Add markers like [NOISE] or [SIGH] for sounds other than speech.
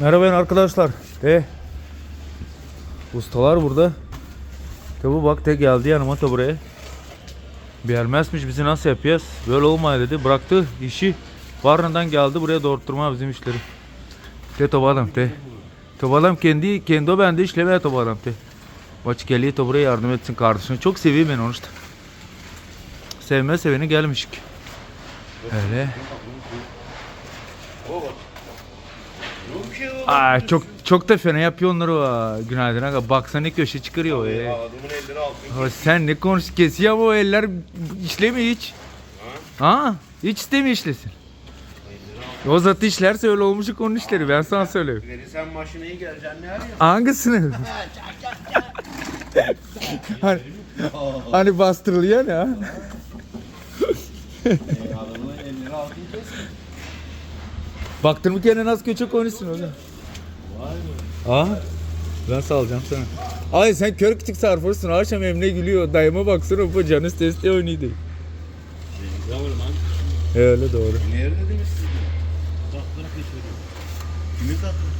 Merhaba arkadaşlar. De. Ustalar burada. Tabi bak de geldi yanıma da buraya. Beğenmezmiş bizi nasıl yapacağız? Böyle olmaya dedi. Bıraktı işi. Varnından geldi buraya doğurtturma bizim işleri. De tobalım de. Tobalım kendi kendi o bende işlemeye tobalım de. Maç geliyor da buraya yardım etsin kardeşine. Çok seviyor beni onu işte. Sevme seveni gelmiş ki. Öyle. Aa, çok çok da fena yapıyor onları o. Günaydın aga. Baksana ne köşe çıkarıyor. E. Adamın elleri altın. Ha, sen ne konuş kesiyor ama o eller işlemiyor hiç. Ha? Hiç istemiyor işlesin. O zaten işlerse öyle olmuş onun işleri ben sana söyleyeyim. Verirsen maşinayı geleceksin ne arıyorsun? Hangisini? [LAUGHS] hani, hani bastırılıyor ya. Adamın elleri altın kes. Baktın mı kendine nasıl köçe konuşsun oğlum. Aa, ben salacağım sana. Ay sen kör küçük sarhoşsun. Akşam emne gülüyor. Dayıma baksana bu canı stresli oynuyordu. He, öyle doğru. Nerede demiş siz? Tatlıra keşfediyor. Kimin tatlısı?